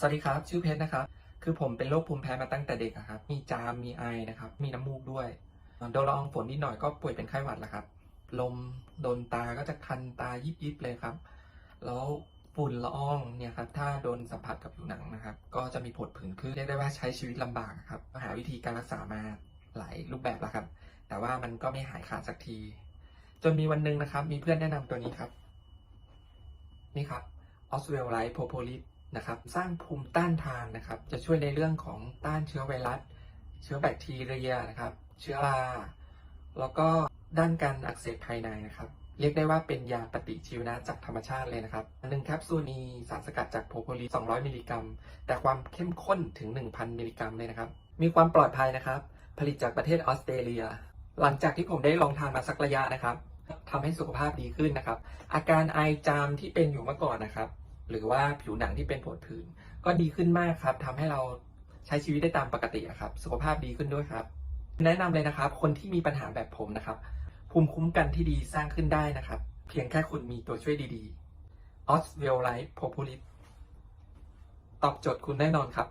สวัสดีครับ ชื่อเพชรนะครับ คือผมเป็นโรคภูมิแพ้มาตั้งแต่เด็กครับ มีจาม มีไอนะครับ มีน้ำมูกด้วย โดนละอองฝนนิดหน่อยก็ป่วยเป็นไข้หวัดแล้วครับ ลมโดนตาก็จะคันตายิบยิบๆเลยครับ แล้วฝุ่นละอองเนี่ยครับ ถ้าโดนสัมผัสกับผิวหนังนะครับ ก็จะมีผดผื่นขึ้น เรียกได้ว่าใช้ชีวิตลำบากครับ หาวิธีการรักษามาหลายรูปแบบแล้วครับ แต่ว่ามันก็ไม่หายขาดสักที จนมีวันหนึ่งนะครับ มีเพื่อนแนะนำตัวนี้ครับ นี่ครับออสเวลไลท์โพโพลิส นะครับสร้างภูมิต้านทานนะครับ จะช่วยในเรื่องของต้านเชื้อไวรัส เชื้อแบคทีเรียนะครับ เชื้อรา แล้วก็ด้านการอักเสบภายในนะครับ เรียกได้ว่าเป็นยาปฏิชีวนะจากธรรมชาติเลยนะครับหนึ่งแคปซูลมีสารสกัดจากโพโพลิส200 มิลลิกรัม แต่ความเข้มข้นถึง 1,000 มิลลิกรัมเลยนะครับ มีความปลอดภัยนะครับ ผลิตจากประเทศออสเตรเลีย หลังจากที่ผมได้ลองทานมาสักระยะนะครับทำให้สุขภาพดีขึ้นนะครับ อาการไอจามที่เป็นอยู่เมื่อก่อนนะครับ หรือว่าผิวหนังที่เป็นผดผื่นก็ดีขึ้นมากครับทำให้เราใช้ชีวิตได้ตามปกติครับ สุขภาพดีขึ้นด้วยครับ แนะนำเลยนะครับ คนที่มีปัญหาแบบผมนะครับ ภูมิคุ้มกันที่ดีสร้างขึ้นได้นะครับ เพียงแค่คุณมีตัวช่วยดีๆ o s w e l l Life p o p u l i s ตอบโจทย์คุณแน่นอนครับ